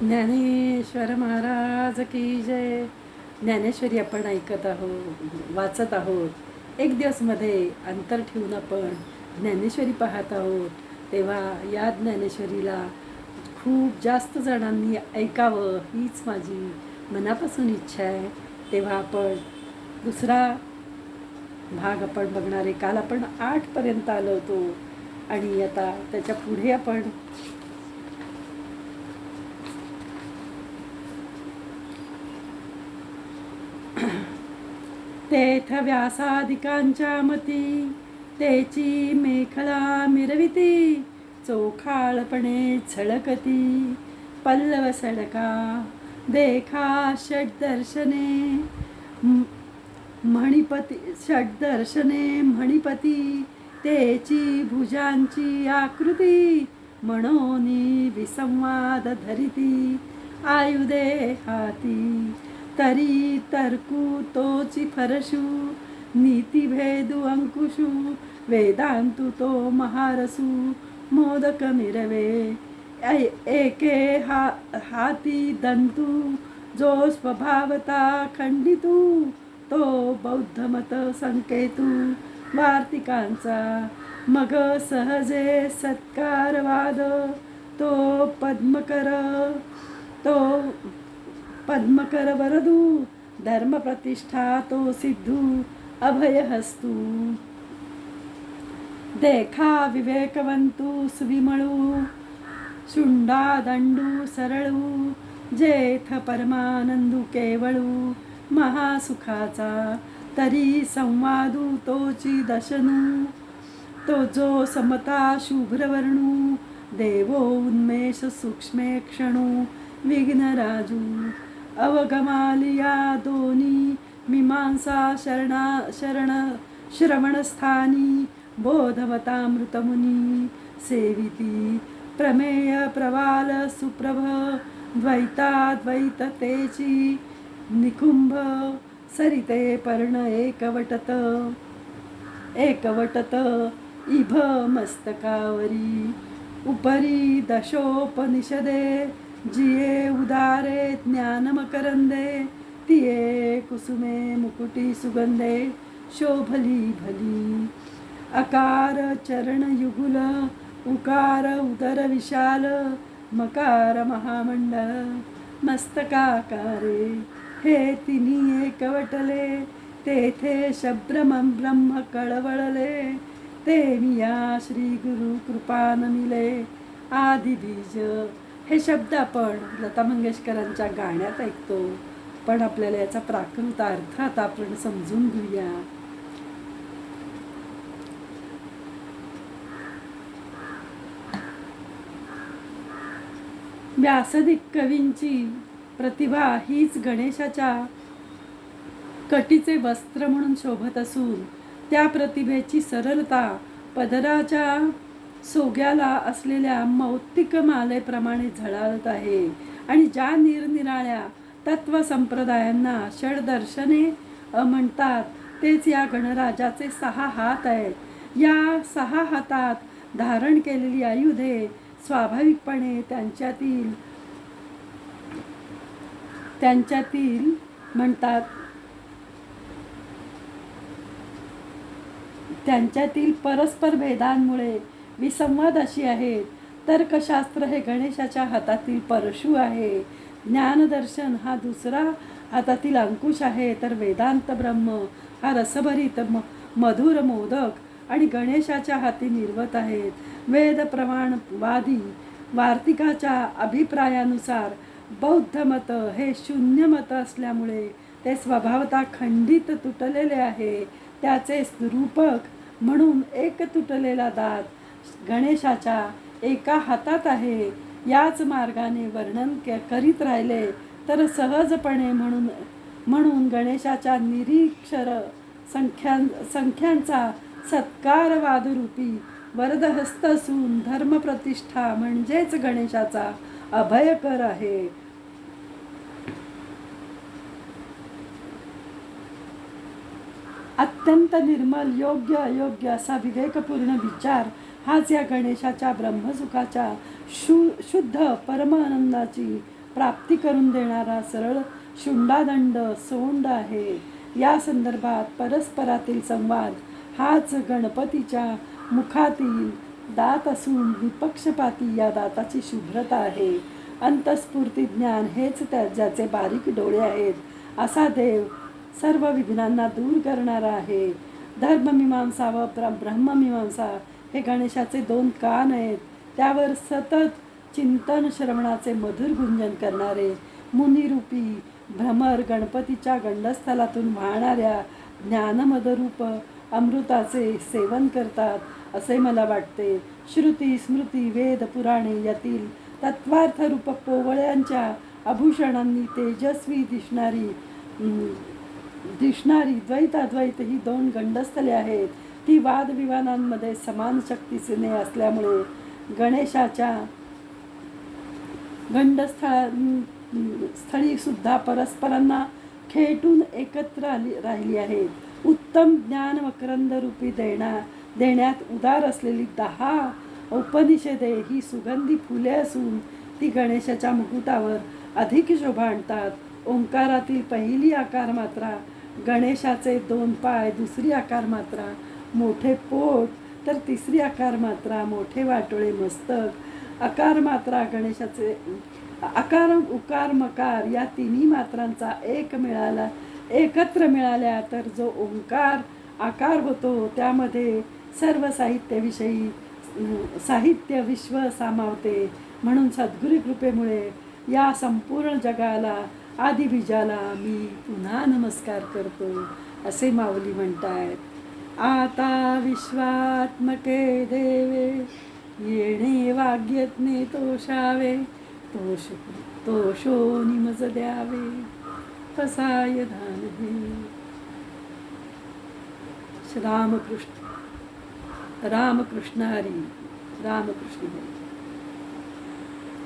ज्ञानेश्वर महाराज की जय. ज्ञानेश्वरी आपण ऐकत आहोत वाचत आहोत. एक दिवसमध्ये अंतर ठेवून आपण ज्ञानेश्वरी पाहत आहोत. तेव्हा या ज्ञानेश्वरीला खूप जास्त जणांनी ऐकावं हीच माझी मनापासून इच्छा आहे. तेव्हा आपण दुसरा भाग आपण बघणार आहे. काल आपण आठपर्यंत आलो होतो आणि आता त्याच्या पुढे आपण तेथ व्यासादिकांच्या मती तेची मेखला मिरविती चोखाळपणे झळकती. पल्लव सडका देखा षड्दर्शने म्हणिपती षड्दर्शने मणिपती तेची भुजांची आकृती म्हणोनी विसंवाद धरिती आयुदे हाती. तरी तर्कु तोचि फरशु नीतिभेदु अङ्कुशु वेदांतू तो महारसु मोदक एके हा हाती दन्तु जो स्वभावता खंडितू तो बौद्धमत संकेतू. वार्तिकांचा मग सहजे सत्कारवाद तो पद्मकर तो पद्मकर वरदू धर्मप्रतिष्ठा तो सिद्धू अभय हस्तू देखा विवेकवंतू सुविमळू शुंडा दंडू सरळू जेथ परमानंदू केवळू महासुखाचा तरी संवादू तोची दशनू। तो जो समता शुभ्रवर्णू देवो उन्मेष सूक्ष्मे क्षणू विघ्नराजू। अवगमालिया दोनी मीमांसा शरणा शरण श्रवणस्थानी बोधवतामृतमुनी सेविती प्रमेय प्रवाल सुप्रभ द्वैताद्वैततेची निकुंभ सरिते पर्ण एकवटत एकवटत इभ मस्तकावरी उपरी दशोपनिषदे जिये उदारे ज्ञानमकरंदे तिये कुसुमे मुकुटी सुगंधे शोभली भली। अकार चरण युगुल उकार उदर विशाल मकार महामंडळ मस्तकाकारे। हे तिन्ही एकवटले तेथे शब्रम ब्रह्म कळवळले ते मिया श्री गुरु कृपान मिले आदि बीज हे शब्द आपण लता मंगेशकरांच्या गाण्यात ऐकतो. पण आपल्याला याचा प्राकृत अर्थ आता आपण समजून घेऊया. व्यासदिक कवींची प्रतिभा हीच गणेशाच्या कटीचे वस्त्र म्हणून शोभत असून त्या प्रतिभेची सरलता पदराच्या सोग्याला असलेल्या मौतिक मालेप्रमाणे झळाळत आहे. आणि ज्या निरनिराळ्या तत्व संप्रदायांना षडदर्शने म्हणतात तेच या गणराजाचे सहा हात आहेत. या सहा हातात धारण केलेली आयुधे स्वाभाविकपणे त्यांच्यातील त्यांच्यातील म्हणतात त्यांच्यातील परस्पर भेदांमुळे विसंवाद अशी आहेत तर्कशास्त्र हे गणेशाच्या हातातील परशु आहे. ज्ञानदर्शन हा दुसरा हातातील अंकुश आहे. तर वेदांत ब्रह्म हा रसभरीत म मधुर मोदक आणि गणेशाच्या हाती निर्वत आहेत. वेद प्रमाणवादी वार्तिकाच्या अभिप्रायानुसार बौद्ध मत हे शून्य मत असल्यामुळे ते स्वभावता खंडित तुटलेले आहे. त्याचे रूपक म्हणून एक तुटलेला दात गणेशाच्या एका हातात आहे. याच मार्गाने वर्णन करीत राहिले. तर सहजपणे म्हणून म्हणून गणेशाच्या निरीक्षर संख्या संख्यांचा सत्कारवादरूपी वरदहस्त असून धर्मप्रतिष्ठा म्हणजेच गणेशाचा अभयकर आहे. अत्यंत निर्मल योग्य अयोग्य असा विवेकपूर्ण विचार हाच या गणेशाच्या ब्रह्मसुखाच्या शु शुद्ध परमानंदाची प्राप्ती करून देणारा सरळ शुंडादंड सोंड आहे. या संदर्भात परस्परातील संवाद हाच गणपतीच्या मुखातील दात असून विपक्षपाती या दाताची शुभ्रता आहे. अंतस्फूर्ती ज्ञान हेच त्या ज्याचे बारीक डोळे आहेत असा देव सर्व विघ्नांना दूर करणारा आहे. धर्ममीमांसा व प्र ब्रह्ममीमांसा हे गणेशाचे दोन कान आहेत. त्यावर सतत चिंतन श्रवणाचे मधुर गुंजन करणारे मुनिरूपी भ्रमर गणपतीच्या गंडस्थलातून वाहणाऱ्या ज्ञानमदरूप अमृताचे सेवन करतात असे मला वाटते. श्रुती स्मृती वेद पुराणे यातील तत्वार्थरूप पोवळ्यांच्या आभूषणांनी तेजस्वी दिसणारी दिसणारी द्वैताद्वैत ही दोन गंडस्थले आहेत. ती वादविवादांमध्ये समान शक्तीचे असल्यामुळे गणेशाच्या गंडस्थळा स्थळी सुद्धा परस्परांना खेटून एकत्र आली राहिली आहेत उत्तम ज्ञान वक्रंदरूपी देणा देण्यात उदार असलेली दहा उपनिषदे ही सुगंधी फुले असून ती गणेशाच्या मुकुटावर अधिक शोभा आणतात. ओंकारातील पहिली आकार मात्रा गणेशाचे दोन पाय दुसरी आकार मात्रा मोठे पोट तर तिसरी आकार मात्रा मोठे वाटोळे मस्तक आकार मात्रा गणेशाचे आकार उकार मकार या तिन्ही मात्रांचा एक मिळाला एकत्र मिळाल्या तर जो ओंकार आकार होतो त्यामध्ये सर्व साहित्याविषयी साहित्य विश्व सामावते. म्हणून सद्गुरू कृपेमुळे या संपूर्ण जगाला आदिबीजाला मी पुन्हा नमस्कार करतो असे माऊली म्हणतायत. आता विश्वात्मके देवे येणे वाग्यज्ञे तोषावे तोष तोषो निमज द्यावे कसाय धान हे। रामकृष्ण रामकृष्ण हरी रामकृष्ण हरी